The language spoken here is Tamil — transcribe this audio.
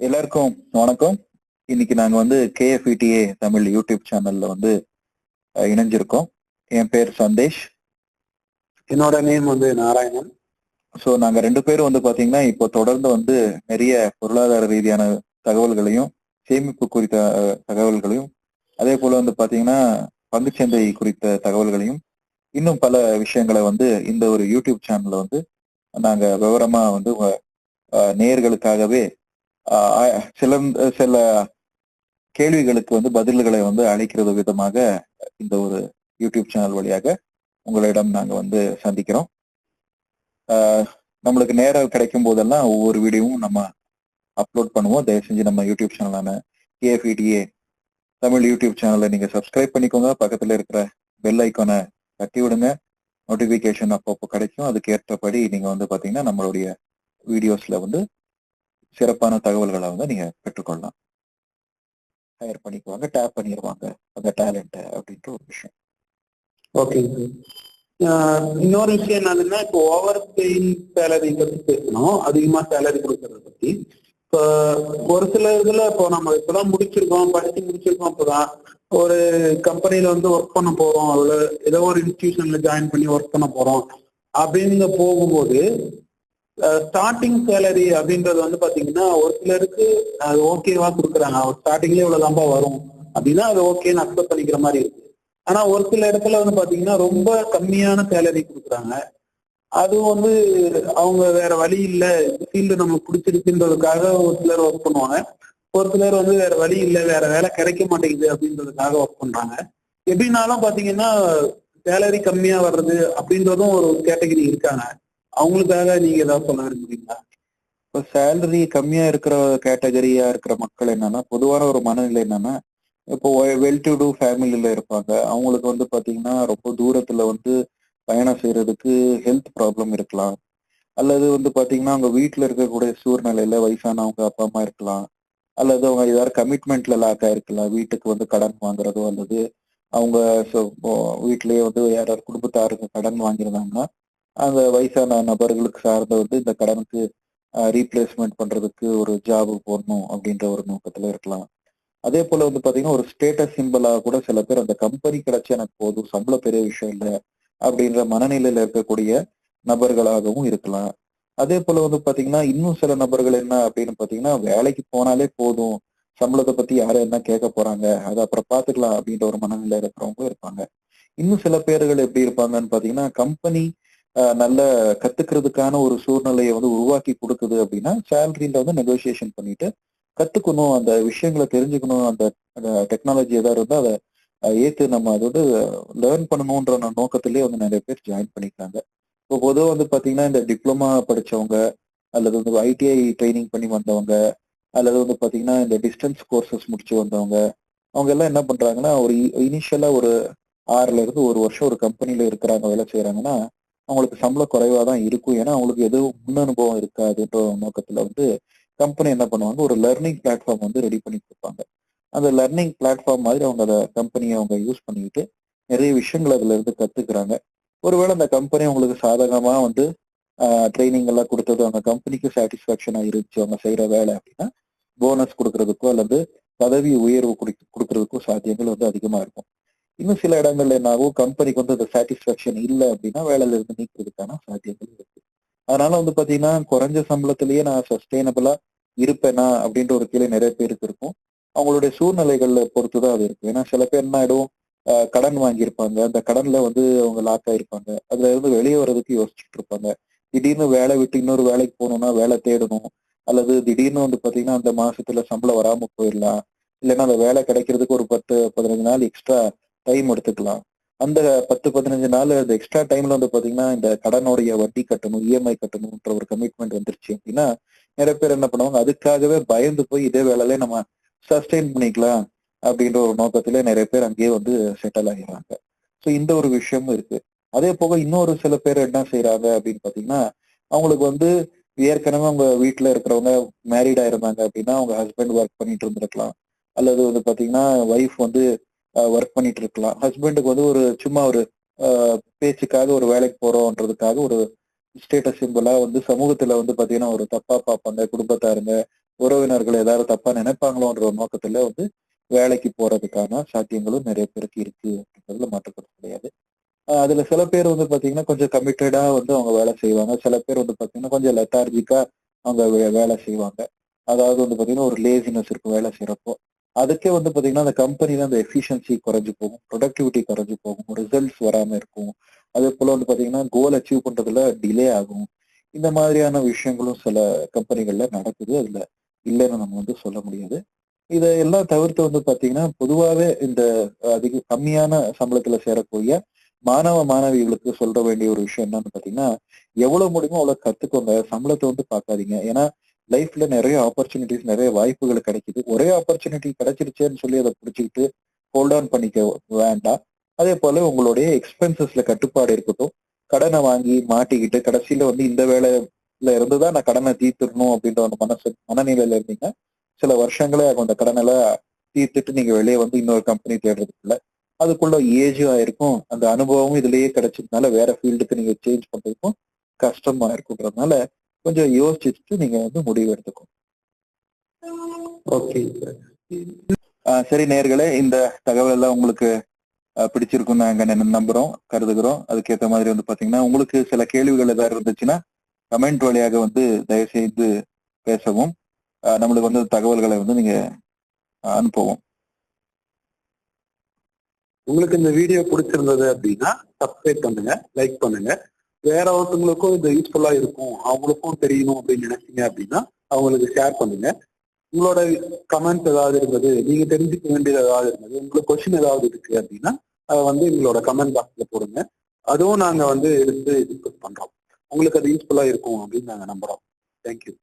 எல்லாருக்கும் வணக்கம். இன்னைக்கு நாங்க வந்து கேஎஃப்இடிஏ தமிழ் யூடியூப் சேனல்ல வந்து இணைஞ்சிருக்கோம். என் பேர் சந்தேஷ். என்னோட நேம் வந்து நாராயணன். ஸோ நாங்க ரெண்டு பேரும் வந்து பாத்தீங்கன்னா இப்போ தொடர்ந்து வந்து நிறைய பொருளாதார ரீதியான தகவல்களையும் சேமிப்பு குறித்த தகவல்களையும் அதே போல வந்து பாத்தீங்கன்னா பங்குச்சந்தை குறித்த தகவல்களையும் இன்னும் பல விஷயங்களை வந்து இந்த ஒரு யூடியூப் சேனல்ல வந்து நாங்க விவரமா வந்து அஹ், சில சில கேள்விகளுக்கு வந்து பதில்களை வந்து அளிக்கிறது விதமாக இந்த ஒரு யூடியூப் சேனல் வழியாக உங்களிடம் நாங்கள் வந்து சந்திக்கிறோம். நம்மளுக்கு நேரம் கிடைக்கும் போதெல்லாம் ஒவ்வொரு வீடியோவும் நம்ம அப்லோட் பண்ணுவோம். தயவு செஞ்சு நம்ம யூடியூப் சேனலான கேஎஃப்இடிஏ தமிழ் யூடியூப் சேனலை நீங்கள் சப்ஸ்கிரைப் பண்ணிக்கோங்க. பக்கத்தில் இருக்கிற பெல் ஐக்கானை தட்டி விடுங்க. நோட்டிஃபிகேஷன் அப்பப்போ கிடைக்கும். அதுக்கு ஏற்றபடி நீங்கள் வந்து பார்த்தீங்கன்னா நம்மளுடைய வீடியோஸில் வந்து சிறப்பான தகவல்களை வந்து நீங்க பெற்றுக்கொள்ளலாம். ஹையர் பண்ணிக்குவாங்க டேப் பண்ணிடுவாங்க அந்த டேலண்ட் அப்படின்ற ஒரு விஷயம். ஓகேங்க இன்னொரு விஷயம் என்னதுன்னா இப்போ ஓவர் பெயின் சேலரி பத்தி பேசணும். அதிகமா சேலரி கொடுக்கறத பத்தி. இப்போ ஒரு சில இதுல இப்போ நம்ம இப்பதான் முடிச்சிருக்கோம் படிச்சு முடிச்சிருக்கோம் இப்பதான். ஒரு கம்பெனில வந்து ஒர்க் பண்ண போறோம் அதுல ஏதோ ஒரு இன்ஸ்டிடியூஷன்ல ஜாயின் பண்ணி ஒர்க் பண்ண போறோம். அப்படின்னு போகும்போது ஸ்டார்டிங் சேலரி அப்படின்றது வந்து பாத்தீங்கன்னா ஒரு சிலருக்கு அது ஓகேவா கொடுக்குறாங்க. ஸ்டார்டிங்லேயே இவ்வளவுதான்பா வரும். அப்படின்னா அது ஓகேன்னு அக்செப்ட் பண்ணிக்கிற மாதிரி இருக்கு. ஆனா ஒரு சில இடத்துல வந்து பாத்தீங்கன்னா ரொம்ப கம்மியான சேலரி கொடுக்குறாங்க. அதுவும் வந்து அவங்க வேற வழி இல்லை. ஃபீல்டு நமக்கு பிடிச்சிருக்குன்றதுக்காக ஒரு சிலர் ஒர்க் பண்ணுவாங்க. ஒரு சிலர் வந்து வேற வழி இல்லை. வேற வேலை கிடைக்க மாட்டேங்குது அப்படின்றதுக்காக ஒர்க் பண்றாங்க. எப்படின்னாலும் பாத்தீங்கன்னா சேலரி கம்மியா வர்றது அப்படின்றதும் ஒரு கேட்டகரி இருக்காங்க. அவங்களுக்காக நீங்க ஏதாவது சொல்ல விரும்புறீங்களா? இப்போ சேலரி கம்மியா இருக்கிற கேட்டகரியா இருக்கிற மக்கள் என்னன்னா பொதுவான ஒரு மனநிலை என்னன்னா இப்போ வெல் டு டூ ஃபேமிலியில இருப்பாங்க. அவங்களுக்கு வந்து பாத்தீங்கன்னா ரொம்ப தூரத்துல வந்து பயணம் செய்யறதுக்கு ஹெல்த் ப்ராப்ளம் இருக்கலாம். அல்லது வந்து பாத்தீங்கன்னா அவங்க வீட்டுல இருக்கக்கூடிய சூழ்நிலையில வயசானவங்க அப்பா அம்மா இருக்கலாம். அல்லது அவங்க ஏதாவது கமிட்மெண்ட்ல லாக் ஆயிருக்கலாம். வீட்டுக்கு வந்து கடன் வாங்குறதோ அல்லது அவங்க வீட்லயே வீட்டிலேயே வந்து யாராவது குடும்பத்தாருக்கு கடன் வாங்கியிருந்தாங்கன்னா அந்த வயசான நபர்களுக்கு சார்ந்த வந்து இந்த கடனுக்கு ரீப்ளேஸ்மெண்ட் பண்றதுக்கு ஒரு ஜாப் போடணும் அப்படின்ற ஒரு நோக்கத்துல இருக்கலாம். அதே போல வந்து பாத்தீங்கன்னா ஒரு ஸ்டேட்டஸ் சிம்பிளா கூட சில பேர் அந்த கம்பெனி கிடைச்சா எனக்கு போதும் சம்பளம் பெரிய விஷயம் இல்லை அப்படின்ற மனநிலையில இருக்கக்கூடிய நபர்களாகவும் இருக்கலாம். அதே போல வந்து பாத்தீங்கன்னா இன்னும் சில நபர்கள் என்ன அப்படின்னு பாத்தீங்கன்னா வேலைக்கு போனாலே போதும் சம்பளத்தை பத்தி யாரும் என்ன கேட்க போறாங்க அதை அப்புறம் பாத்துக்கலாம் அப்படின்ற ஒரு மனநிலை இருக்கிறவங்களும் இருப்பாங்க. இன்னும் சில பேர்கள் எப்படி இருப்பாங்கன்னு பாத்தீங்கன்னா கம்பெனி நல்ல கத்துக்கிறதுக்கான ஒரு சூழ்நிலையை வந்து உருவாக்கி கொடுக்குது அப்படின்னா சேலரியில வந்து நெகோசியேஷன் பண்ணிட்டு கத்துக்கணும் அந்த விஷயங்களை தெரிஞ்சுக்கணும் அந்த டெக்னாலஜி ஏதாவது இருந்தால் அதை ஏற்று ஏத்து நம்ம அதோட லேர்ன் பண்ணணுன்ற நோக்கத்திலேயே வந்து நிறைய பேர் ஜாயின் பண்ணிக்கிறாங்க. இப்போ பொதுவாக வந்து பாத்தீங்கன்னா இந்த டிப்ளமா படிச்சவங்க அல்லது வந்து ஐடிஐ ட்ரைனிங் பண்ணி வந்தவங்க அல்லது வந்து பாத்தீங்கன்னா இந்த டிஸ்டன்ஸ் கோர்சஸ் முடிச்சு வந்தவங்க அவங்க எல்லாம் என்ன பண்றாங்கன்னா ஒரு இனிஷியலா ஒரு ஆறுல இருந்து ஒரு வருஷம் ஒரு கம்பெனில இருக்கிறாங்க வேலை செய்யறாங்கன்னா அவங்களுக்கு சம்பளம் குறைவா தான் இருக்கும். ஏன்னா அவங்களுக்கு எதுவும் முன் அனுபவம் இருக்காதுன்ற நோக்கத்துல வந்து கம்பெனி என்ன பண்ணுவாங்க? ஒரு லெர்னிங் பிளாட்ஃபார்ம் வந்து ரெடி பண்ணி கொடுப்பாங்க அந்த லெர்னிங் பிளாட்ஃபார்ம் மாதிரி அவங்க அதை கம்பெனியை அவங்க யூஸ் பண்ணிக்கிட்டு நிறைய விஷயங்கள் அதுல இருந்து கத்துக்கிறாங்க. ஒருவேளை அந்த கம்பெனி அவங்களுக்கு சாதகமா வந்து ட்ரைனிங் எல்லாம் கொடுத்தது அவங்க கம்பெனிக்கு சாட்டிஸ்ஃபேக்ஷனா இருந்துச்சு அவங்க செய்யற வேலை அப்படின்னா போனஸ் கொடுக்கறதுக்கோ அல்லது பதவி உயர்வு கொடுக்கறதுக்கோ சாத்தியங்கள் வந்து அதிகமா இருக்கும். இன்னும் சில இடங்கள்ல என்னாகும் கம்பெனிக்கு வந்து அந்த சாட்டிஸ்ஃபேக்ஷன் இல்லை அப்படின்னா வேலையில இருந்து நீக்கிறதுக்கான சாத்தியங்கள் இருக்கு. அதனால வந்து பாத்தீங்கன்னா குறைஞ்ச சம்பளத்திலேயே நான் சஸ்டைனபிளா இருப்பேனா அப்படின்ற ஒரு கேள்வி நிறைய பேருக்கு இருக்கும். அவங்களுடைய சூழ்நிலைகள்ல பொறுத்து தான் அது இருக்கும் ஏன்னா சில பேர் என்ன ஆயிடும் ஆஹ் கடன் வாங்கியிருப்பாங்க. அந்த கடன்ல வந்து அவங்க லாக் ஆயிருப்பாங்க. அதுல இருந்து வெளியே வர்றதுக்கு யோசிச்சுட்டு இருப்பாங்க. திடீர்னு வேலை விட்டு இன்னொரு வேலைக்கு போகணும்னா வேலை தேடணும். அல்லது திடீர்னு வந்து பாத்தீங்கன்னா அந்த மாசத்துல சம்பளம் வராம போயிடலாம். இல்லைன்னா அந்த வேலை கிடைக்கிறதுக்கு ஒரு பத்து பதினஞ்சு நாள் எக்ஸ்ட்ரா டைம் எடுத்துக்கலாம். அந்த பத்து பதினஞ்சு நாள் அந்த எக்ஸ்ட்ரா டைம்ல வந்து பாத்தீங்கன்னா இந்த கடனுடைய வட்டி கட்டணும் இஎம்ஐ கட்டணும்ன்ற ஒரு கமிட்மெண்ட் வந்துருச்சு அப்படின்னா நிறைய பேர் என்ன பண்ணுவாங்க அதுக்காகவே பயந்து போய் இதே வேலையில நம்ம சஸ்டெயின் பண்ணிக்கலாம் அப்படின்ற ஒரு நோக்கத்திலே நிறைய பேர் அங்கேயே வந்து செட்டில் ஆகிறாங்க ஸோ இந்த ஒரு விஷயமும் இருக்கு. அதே போக இன்னொரு சில பேர் என்ன செய்யறாங்க அப்படின்னு பாத்தீங்கன்னா அவங்களுக்கு வந்து ஏற்கனவே அவங்க வீட்டுல இருக்கிறவங்க மேரீடா இருந்தாங்க அப்படின்னா அவங்க ஹஸ்பண்ட் ஒர்க் பண்ணிட்டு இருந்திருக்கலாம். அல்லது வந்து பாத்தீங்கன்னா ஒய்ஃப் வந்து ஒர்க் பண்ணிட்டு இருக்கலாம் ஹஸ்பண்டுக்கு வந்து ஒரு சும்மா ஒரு ஆஹ் பேச்சுக்காக ஒரு வேலைக்கு போறோம்ன்றதுக்காக ஒரு ஸ்டேட்டஸ் சிம்பிளா வந்து சமூகத்துல வந்து பாத்தீங்கன்னா ஒரு தப்பா பார்ப்பாங்க குடும்பத்தாருங்க உறவினர்கள் ஏதாவது தப்பா நினைப்பாங்களோன்ற ஒரு நோக்கத்துல வந்து வேலைக்கு போறதுக்கான சாத்தியங்களும் நிறைய பேருக்கு இருக்கு அப்படின்றதுல மாற்றப்பட கிடையாது ஆஹ் அதுல சில பேர் வந்து பாத்தீங்கன்னா கொஞ்சம் கமிட்டடா வந்து அவங்க வேலை செய்வாங்க. சில பேர் வந்து பாத்தீங்கன்னா கொஞ்சம் லெத்தார்ஜிக்கா அவங்க வே- வேலை செய்வாங்க. அதாவது வந்து பாத்தீங்கன்னா ஒரு லேசினஸ் இருக்கும் வேலை செய்யறப்போ அதுக்கே வந்து பாத்தீங்கன்னா அந்த கம்பெனில அந்த எஃபிஷியன்சி குறைஞ்சு போகும் ப்ரொடக்டிவிட்டி குறைஞ்சு போகும் ரிசல்ட்ஸ் வராம இருக்கும். அதே போல வந்து பாத்தீங்கன்னா கோல் அச்சீவ் பண்றதுல டிலே ஆகும். இந்த மாதிரியான விஷயங்களும் சில கம்பெனிகள்ல நடக்குது. அதுல இல்லைன்னு நம்ம வந்து சொல்ல முடியாது. இதையெல்லாம் தவிர்த்து வந்து பாத்தீங்கன்னா பொதுவாவே இந்த அதிக கம்மியான சம்பளத்துல சேரக்கூடிய மாணவ மாணவிகளுக்கு சொல்ற வேண்டிய ஒரு விஷயம் என்னன்னு பாத்தீங்கன்னா எவ்வளவு முடியுமோ அவ்வளவு கத்துக்கோங்க சம்பளத்தை வந்து பார்க்காதீங்க. ஏன்னா லைஃப்ல நிறைய ஆப்பர்ச்சுனிட்டிஸ் நிறைய வாய்ப்புகள் கிடைக்குது. ஒரே ஆப்பர்ச்சுனிட்டி கிடைச்சிருச்சேன்னு சொல்லி அதை பிடிச்சிக்கிட்டு ஹோல்ட் ஆன் பண்ணிக்க வேண்டாம். அதே போல உங்களுடைய எக்ஸ்பென்சஸ்ல கட்டுப்பாடு இருக்கட்டும். கடனை வாங்கி மாட்டிக்கிட்டு கடைசியில வந்து இந்த வேலையில இருந்துதான் நான் கடனை தீர்த்துடணும் அப்படின்ற ஒரு மனசு மனநிலையில இருந்தீங்க சில வருஷங்களே ஆகும். அந்த கடனை தீர்த்துட்டு நீங்க வெளியே வந்து இன்னொரு கம்பெனி தேடுறதுக்குள்ள. அதுக்குள்ள ஏஜும் ஆயிருக்கும் அந்த அனுபவமும் இதுலயே கிடைச்சதுனால வேற ஃபீல்டுக்கு நீங்க சேஞ்ச் பண்றதுக்கும் கஷ்டமா இருக்குன்றதுனால கொஞ்சம் யோசிச்சுட்டு நீங்க வந்து முடிவு எடுத்துக்கணும் ஓகே சார் நேர்களே இந்த தகவல் எல்லாம் உங்களுக்கு ஆஹ் பிடிச்சிருக்கும்னு நாங்க நம்புறோம் கருதுகிறோம். அதுக்கேற்ற மாதிரி வந்து பாத்தீங்கன்னா உங்களுக்கு சில கேள்விகள் ஏதாவது இருந்துச்சுன்னா கமெண்ட் வழியாக வந்து தயவு செய்து பேசவும் நம்மளுக்கு வந்து தகவல்களை வந்து நீங்க அனுப்பவும். உங்களுக்கு இந்த வீடியோ பிடிச்சிருந்தது அப்படின்னா சப்ஸ்கிரைப் பண்ணுங்க லைக் பண்ணுங்க. வேற ஒருத்தவங்களுக்கும் இது யூஸ்ஃபுல்லா இருக்கும். அவங்களுக்கும் தெரியணும் அப்படின்னு நினைச்சீங்க அப்படின்னா அவங்களுக்கு ஷேர் பண்ணுங்க. உங்களோட கமெண்ட்ஸ் ஏதாவது இருந்தது நீங்க தெரிஞ்சுக்க வேண்டியது ஏதாவது இருந்தது உங்களுக்கு கொஸ்டின் ஏதாவது இருக்கு அப்படின்னா அதை வந்து எங்களோட கமெண்ட் பாக்ஸ்ல போடுங்க. அதுவும் நாங்க வந்து எடுத்து டிஸ்கஸ் பண்றோம். உங்களுக்கு அது யூஸ்ஃபுல்லா இருக்கும் அப்படின்னு நாங்க நம்புறோம். தேங்க்யூ